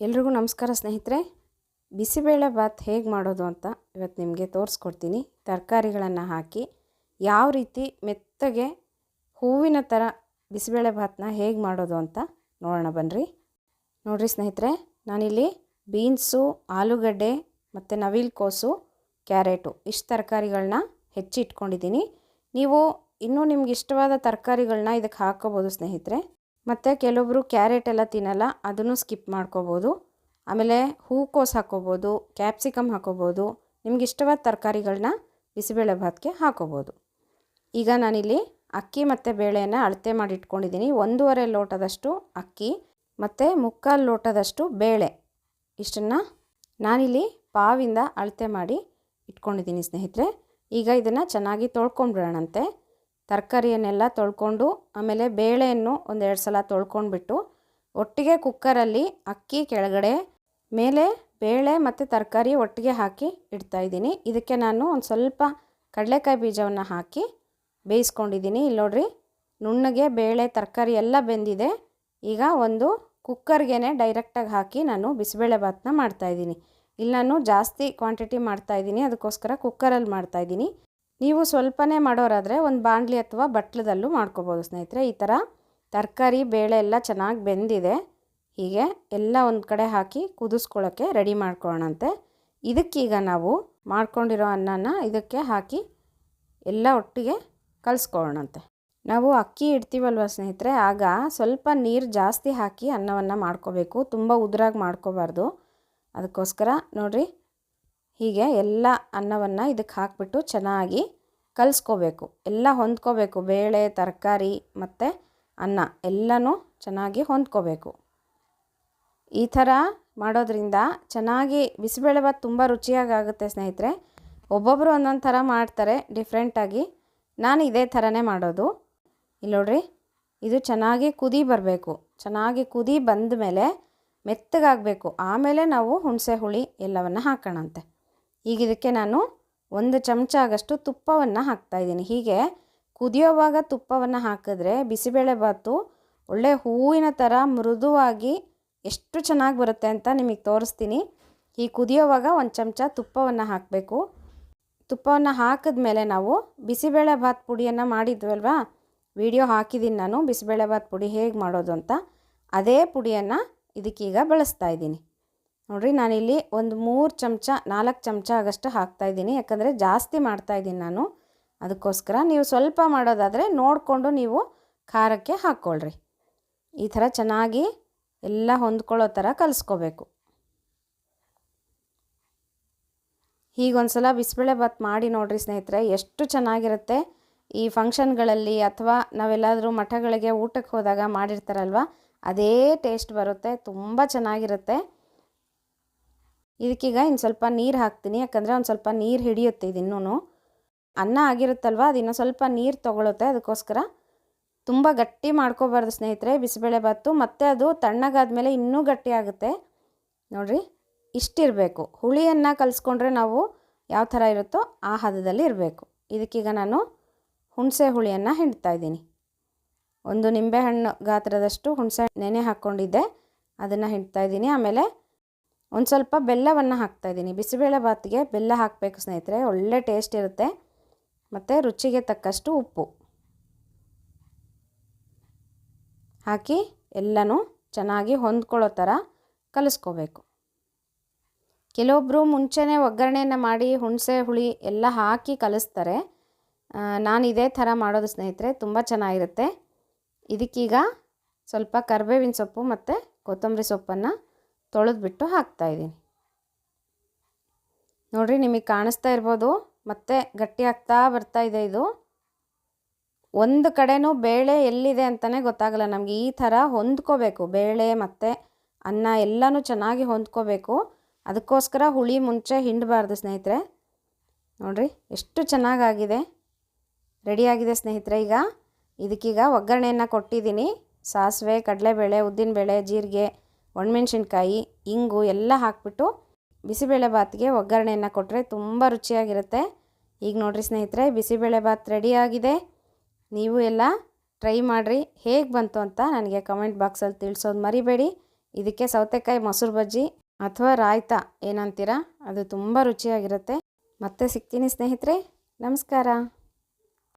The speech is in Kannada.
ಎಲ್ರಿಗೂ ನಮಸ್ಕಾರ ಸ್ನೇಹಿತರೆ. ಬಿಸಿಬೇಳೆ ಬಾತ್ ಹೇಗೆ ಮಾಡೋದು ಅಂತ ಇವತ್ತು ನಿಮಗೆ ತೋರಿಸ್ಕೊಡ್ತೀನಿ. ತರಕಾರಿಗಳನ್ನು ಹಾಕಿ ಯಾವ ರೀತಿ ಮೆತ್ತಗೆ ಹೂವಿನ ಥರ ಬಿಸಿಬೇಳೆ ಭಾತನ್ನ ಹೇಗೆ ಮಾಡೋದು ಅಂತ ನೋಡೋಣ ಬನ್ನಿರಿ ನೋಡಿರಿ ಸ್ನೇಹಿತರೆ, ನಾನಿಲ್ಲಿ ಬೀನ್ಸು, ಆಲೂಗಡ್ಡೆ ಮತ್ತು ನವಿಲ್ಕೋಸು ಕ್ಯಾರೆಟು ಇಷ್ಟು ತರಕಾರಿಗಳನ್ನ ಹೆಚ್ಚಿಟ್ಕೊಂಡಿದ್ದೀನಿ. ನೀವು ಇನ್ನೂ ನಿಮ್ಗೆ ಇಷ್ಟವಾದ ತರಕಾರಿಗಳನ್ನ ಇದಕ್ಕೆ ಹಾಕೋಬೋದು ಸ್ನೇಹಿತರೆ. ಮತ್ತು ಕೆಲವೊಬ್ಬರು ಕ್ಯಾರೆಟ್ ಎಲ್ಲ ತಿನ್ನಲ್ಲ, ಅದನ್ನು ಸ್ಕಿಪ್ ಮಾಡ್ಕೋಬೋದು. ಆಮೇಲೆ ಹೂಕೋಸು ಹಾಕ್ಕೋಬೋದು ಕ್ಯಾಪ್ಸಿಕಮ್ ಹಾಕ್ಕೋಬೋದು ನಿಮ್ಗೆ ಇಷ್ಟವಾದ ತರಕಾರಿಗಳನ್ನ ಬಿಸಿಬೇಳೆ ಭಾತ್ಗೆ ಹಾಕ್ಕೋಬೋದು ಈಗ ನಾನಿಲ್ಲಿ ಅಕ್ಕಿ ಮತ್ತು ಬೇಳೆಯನ್ನು ಅಳತೆ ಮಾಡಿ ಇಟ್ಕೊಂಡಿದ್ದೀನಿ. ಒಂದೂವರೆ ಲೋಟದಷ್ಟು ಅಕ್ಕಿ ಮತ್ತು ಮುಕ್ಕಾಲು ಲೋಟದಷ್ಟು ಬೇಳೆ ಇಷ್ಟನ್ನು ನಾನಿಲ್ಲಿ ಪಾವಿಂದ ಅಳತೆ ಮಾಡಿ ಇಟ್ಕೊಂಡಿದ್ದೀನಿ ಸ್ನೇಹಿತರೆ. ಈಗ ಇದನ್ನು ಚೆನ್ನಾಗಿ ತೊಳ್ಕೊಂಡ್ಬಿಡೋಣಂತೆ. ತರಕಾರಿಯನ್ನೆಲ್ಲ ತೊಳ್ಕೊಂಡು ಆಮೇಲೆ ಬೇಳೆಯನ್ನು ಒಂದೆರಡು ಸಲ ತೊಳ್ಕೊಂಡ್ಬಿಟ್ಟು ಒಟ್ಟಿಗೆ ಕುಕ್ಕರಲ್ಲಿ ಅಕ್ಕಿ ಕೆಳಗಡೆ, ಮೇಲೆ ಬೇಳೆ ಮತ್ತು ತರಕಾರಿ ಒಟ್ಟಿಗೆ ಹಾಕಿ ಇಡ್ತಾಯಿದ್ದೀನಿ ಇದಕ್ಕೆ ನಾನು ಒಂದು ಸ್ವಲ್ಪ ಕಡಲೆಕಾಯಿ ಬೀಜವನ್ನು ಹಾಕಿ ಬೇಯಿಸ್ಕೊಂಡಿದ್ದೀನಿ. ಇಲ್ಲಿ ನೋಡ್ರಿ, ನುಣ್ಣಗೆ ಬೇಳೆ, ತರಕಾರಿ ಎಲ್ಲ ಬೆಂದಿದೆ. ಈಗ ಒಂದು ಕುಕ್ಕರ್ಗೆ ಡೈರೆಕ್ಟಾಗಿ ಹಾಕಿ ನಾನು ಬಿಸಿಬೇಳೆ ಭಾತನ್ನ ಮಾಡ್ತಾಯಿದ್ದೀನಿ ಇಲ್ಲಿ ನಾನು ಜಾಸ್ತಿ ಕ್ವಾಂಟಿಟಿ ಮಾಡ್ತಾಯಿದ್ದೀನಿ ಅದಕ್ಕೋಸ್ಕರ ಕುಕ್ಕರಲ್ಲಿ ಮಾಡ್ತಾಯಿದ್ದೀನಿ ನೀವು ಸ್ವಲ್ಪನೇ ಮಾಡೋರಾದರೆ ಒಂದು ಬಾಣಲಿ ಅಥವಾ ಬಟ್ಲದಲ್ಲೂ ಮಾಡ್ಕೋಬೋದು ಸ್ನೇಹಿತರೆ. ಈ ಥರ ತರಕಾರಿ, ಬೇಳೆ ಎಲ್ಲ ಚೆನ್ನಾಗಿ ಬೆಂದಿದೆ. ಹೀಗೆ ಎಲ್ಲ ಒಂದು ಕಡೆ ಹಾಕಿ ಕುದಿಸ್ಕೊಳ್ಳೋಕ್ಕೆ ರೆಡಿ ಮಾಡ್ಕೊಳ್ಳೋಣಂತೆ. ಇದಕ್ಕೀಗ ನಾವು ಮಾಡ್ಕೊಂಡಿರೋ ಅನ್ನನ ಇದಕ್ಕೆ ಹಾಕಿ ಎಲ್ಲ ಒಟ್ಟಿಗೆ ಕಲಿಸ್ಕೊಳ್ಳೋಣಂತೆ. ನಾವು ಅಕ್ಕಿ ಇಡ್ತೀವಲ್ವ ಸ್ನೇಹಿತರೆ? ಆಗ ಸ್ವಲ್ಪ ನೀರು ಜಾಸ್ತಿ ಹಾಕಿ ಅನ್ನವನ್ನು ಮಾಡ್ಕೋಬೇಕು. ತುಂಬ ಉದುರಾಗಿ ಮಾಡ್ಕೋಬಾರ್ದು. ಅದಕ್ಕೋಸ್ಕರ ನೋಡಿರಿ ಹೀಗೆ ಎಲ್ಲ ಅನ್ನವನ್ನು ಇದಕ್ಕೆ ಹಾಕಿಬಿಟ್ಟು ಚೆನ್ನಾಗಿ ಕಲಿಸ್ಕೋಬೇಕು. ಎಲ್ಲ ಹೊಂದ್ಕೋಬೇಕು. ಬೇಳೆ, ತರಕಾರಿ ಮತ್ತು ಅನ್ನ ಎಲ್ಲನೂ ಚೆನ್ನಾಗಿ ಹೊಂದ್ಕೋಬೇಕು. ಈ ಥರ ಮಾಡೋದ್ರಿಂದ ಚೆನ್ನಾಗಿ ಬಿಸಿಬೇಳೆಬಾತು ತುಂಬ ರುಚಿಯಾಗಿ ಆಗುತ್ತೆ ಸ್ನೇಹಿತರೆ. ಒಬ್ಬೊಬ್ಬರು ಒಂದೊಂದು ಥರ ಮಾಡ್ತಾರೆ. ಡಿಫ್ರೆಂಟಾಗಿ ನಾನು ಇದೇ ಥರನೇ ಮಾಡೋದು. ಇಲ್ಲಿ ನೋಡ್ರಿ, ಇದು ಚೆನ್ನಾಗಿ ಕುದಿ ಬರಬೇಕು. ಚೆನ್ನಾಗಿ ಕುದಿ ಬಂದ ಮೇಲೆ ಮೆತ್ತಗಾಗಬೇಕು. ಆಮೇಲೆ ನಾವು ಹುಣಸೆ ಹುಳಿ ಎಲ್ಲವನ್ನು ಹಾಕೋಣಂತೆ. ಈಗ ಇದಕ್ಕೆ ನಾನು ಒಂದು ಚಮಚ ಆಗಷ್ಟು ತುಪ್ಪವನ್ನು ಹಾಕ್ತಾಯಿದ್ದೀನಿ ಹೀಗೆ ಕುದಿಯೋವಾಗ ತುಪ್ಪವನ್ನು ಹಾಕಿದ್ರೆ ಬಿಸಿಬೇಳೆ ಭಾತು ಒಳ್ಳೆ ಹೂವಿನ ಥರ ಮೃದುವಾಗಿ ಎಷ್ಟು ಚೆನ್ನಾಗಿ ಬರುತ್ತೆ ಅಂತ ನಿಮಗೆ ತೋರಿಸ್ತೀನಿ. ಈ ಕುದಿಯೋವಾಗ ಒಂದು ಚಮಚ ತುಪ್ಪವನ್ನು ಹಾಕಬೇಕು. ತುಪ್ಪವನ್ನು ಹಾಕಿದ್ಮೇಲೆ ನಾವು ಬಿಸಿಬೇಳೆ ಭಾತ್ ಪುಡಿಯನ್ನು ಮಾಡಿದ್ವಲ್ವಾ? ವಿಡಿಯೋ ಹಾಕಿದ್ದೀನಿ ನಾನು ಬಿಸಿಬೇಳೆ ಭಾತ್ ಪುಡಿ ಹೇಗೆ ಮಾಡೋದು ಅಂತ. ಅದೇ ಪುಡಿಯನ್ನು ಇದಕ್ಕೀಗ ಬಳಸ್ತಾ ಇದ್ದೀನಿ. ನೋಡಿರಿ, ನಾನಿಲ್ಲಿ ಒಂದು ಮೂರು ಚಮಚ, ನಾಲ್ಕು ಚಮಚ ಆಗಷ್ಟು ಹಾಕ್ತಾಯಿದ್ದೀನಿ ಯಾಕಂದರೆ ಜಾಸ್ತಿ ಮಾಡ್ತಾಯಿದ್ದೀನಿ ನಾನು. ಅದಕ್ಕೋಸ್ಕರ ನೀವು ಸ್ವಲ್ಪ ಮಾಡೋದಾದರೆ ನೋಡಿಕೊಂಡು ನೀವು ಖಾರಕ್ಕೆ ಹಾಕ್ಕೊಳ್ರಿ. ಈ ಥರ ಚೆನ್ನಾಗಿ ಎಲ್ಲ ಹೊಂದ್ಕೊಳ್ಳೋ ಥರ ಕಲಿಸ್ಕೋಬೇಕು. ಹೀಗೊಂದು ಸಲ ಬಿಸಿಬೇಳೆ ಭಾತ್ ಮಾಡಿ ನೋಡಿರಿ ಸ್ನೇಹಿತರೆ, ಎಷ್ಟು ಚೆನ್ನಾಗಿರುತ್ತೆ. ಈ ಫಂಕ್ಷನ್ಗಳಲ್ಲಿ ಅಥವಾ ನಾವೆಲ್ಲಾದರೂ ಮಠಗಳಿಗೆ ಊಟಕ್ಕೆ ಹೋದಾಗ ಮಾಡಿರ್ತಾರಲ್ವ, ಅದೇ ಟೇಸ್ಟ್ ಬರುತ್ತೆ, ತುಂಬ ಚೆನ್ನಾಗಿರುತ್ತೆ. ಇದಕ್ಕೀಗ ಇನ್ನು ಸ್ವಲ್ಪ ನೀರು ಹಾಕ್ತೀನಿ, ಯಾಕಂದರೆ ಒಂದು ಸ್ವಲ್ಪ ನೀರು ಹಿಡಿಯುತ್ತೆ ಇದಿನ್ನೂ ಅನ್ನ ಆಗಿರುತ್ತಲ್ವ ಅದು ಇನ್ನೂ ಸ್ವಲ್ಪ ನೀರು ತೊಗೊಳುತ್ತೆ ಅದಕ್ಕೋಸ್ಕರ ತುಂಬ ಗಟ್ಟಿ ಮಾಡ್ಕೋಬಾರ್ದು ಸ್ನೇಹಿತರೆ, ಬಿಸಿಬೇಳೆ ಭಾತು, ಮತ್ತು ಅದು ತಣ್ಣಗಾದ್ಮೇಲೆ ಇನ್ನೂ ಗಟ್ಟಿ ಆಗುತ್ತೆ. ನೋಡಿರಿ, ಇಷ್ಟಿರಬೇಕು. ಹುಳಿಯನ್ನು ಕಲಿಸ್ಕೊಂಡ್ರೆ ನಾವು ಯಾವ ಥರ ಇರುತ್ತೋ ಆ ಹದದಲ್ಲಿ ಇರಬೇಕು. ಇದಕ್ಕೀಗ ನಾನು ಹುಣಸೆ ಹುಳಿಯನ್ನು ಹಿಂಡ್ತಾ ಇದ್ದೀನಿ. ಒಂದು ನಿಂಬೆಹಣ್ಣು ಗಾತ್ರದಷ್ಟು ಹುಣಸೆ ನೆನೆ ಹಾಕ್ಕೊಂಡಿದ್ದೆ ಅದನ್ನು ಹಿಂಡ್ತಾ ಇದ್ದೀನಿ. ಆಮೇಲೆ ಒಂದು ಸ್ವಲ್ಪ ಬೆಲ್ಲವನ್ನು ಹಾಕ್ತಾಯಿದ್ದೀನಿ ಬಿಸಿಬೇಳೆ ಭಾತಿಗೆ ಬೆಲ್ಲ ಹಾಕಬೇಕು ಸ್ನೇಹಿತರೆ, ಒಳ್ಳೆ ಟೇಸ್ಟ್ ಇರುತ್ತೆ. ಮತ್ತು ರುಚಿಗೆ ತಕ್ಕಷ್ಟು ಉಪ್ಪು. ಹಾಕಿ ಎಲ್ಲನೂ ಚೆನ್ನಾಗಿ ಹೊಂದ್ಕೊಳ್ಳೋ ಥರ ಕಲಿಸ್ಕೋಬೇಕು. ಕೆಲವೊಬ್ಬರು ಮುಂಚೆನೇ ಒಗ್ಗರಣೆಯನ್ನು ಮಾಡಿ, ಹುಣಸೆ, ಹುಳಿ ಎಲ್ಲ ಹಾಕಿ ಕಲಿಸ್ತಾರೆ. ನಾನು ಇದೇ ಥರ ಮಾಡೋದು ಸ್ನೇಹಿತರೆ, ತುಂಬ ಚೆನ್ನಾಗಿರುತ್ತೆ. ಇದಕ್ಕೀಗ ಸ್ವಲ್ಪ ಕರ್ಬೇವಿನ ಸೊಪ್ಪು ಮತ್ತು ಕೊತ್ತಂಬರಿ ಸೊಪ್ಪನ್ನು ತೊಳೆದ್ಬಿಟ್ಟು ಹಾಕ್ತಾಯಿದ್ದೀನಿ ನೋಡಿರಿ ನಿಮಗೆ ಕಾಣಿಸ್ತಾ ಇರ್ಬೋದು, ಮತ್ತೆ ಗಟ್ಟಿ ಆಗ್ತಾ ಬರ್ತಾ ಇದೆ ಇದು. ಒಂದು ಕಡೆನೂ ಬೇಳೆ ಎಲ್ಲಿದೆ ಅಂತಲೇ ಗೊತ್ತಾಗಲ್ಲ, ನಮಗೆ ಈ ಥರ ಹೊಂದ್ಕೋಬೇಕು. ಬೇಳೆ ಮತ್ತು ಅನ್ನ ಎಲ್ಲನೂ ಚೆನ್ನಾಗಿ ಹೊಂದ್ಕೋಬೇಕು. ಅದಕ್ಕೋಸ್ಕರ ಹುಳಿ ಮುಂಚೆ ಹಿಂಡಬಾರ್ದು ಸ್ನೇಹಿತರೆ. ನೋಡಿರಿ, ಎಷ್ಟು ಚೆನ್ನಾಗಾಗಿದೆ. ರೆಡಿಯಾಗಿದೆ ಸ್ನೇಹಿತರೆ ಈಗ. ಇದಕ್ಕೀಗ ಒಗ್ಗರಣೆಯನ್ನು ಕೊಟ್ಟಿದ್ದೀನಿ. ಸಾಸಿವೆ, ಕಡಲೆಬೇಳೆ, ಉದ್ದಿನಬೇಳೆ, ಜೀರಿಗೆ ಒಣಮೆಣ್ಸಿನ್ಕಾಯಿ, ಇಂಗು ಎಲ್ಲ ಹಾಕ್ಬಿಟ್ಟು ಬಿಸಿಬೇಳೆ ಭಾತ್ಗೆ ಒಗ್ಗರಣೆಯನ್ನು ಕೊಟ್ಟರೆ ತುಂಬ ರುಚಿಯಾಗಿರುತ್ತೆ. ಈಗ ನೋಡಿರಿ ಸ್ನೇಹಿತರೆ, ಬಿಸಿಬೇಳೆ ಭಾತ್ ರೆಡಿಯಾಗಿದೆ ನೀವು ಎಲ್ಲ ಟ್ರೈ ಮಾಡಿರಿ. ಹೇಗೆ ಬಂತು ಅಂತ ನನಗೆ ಕಮೆಂಟ್ ಬಾಕ್ಸಲ್ಲಿ ತಿಳಿಸೋದು ಮರಿಬೇಡಿ. ಇದಕ್ಕೆ ಸೌತೆಕಾಯಿ ಮೊಸರು ಬಜ್ಜಿ ಅಥವಾ ರಾಯ್ತ ಏನಂತೀರಾ, ಅದು ತುಂಬ ರುಚಿಯಾಗಿರುತ್ತೆ. ಮತ್ತೆ ಸಿಗ್ತೀನಿ ಸ್ನೇಹಿತರೆ. ನಮಸ್ಕಾರ.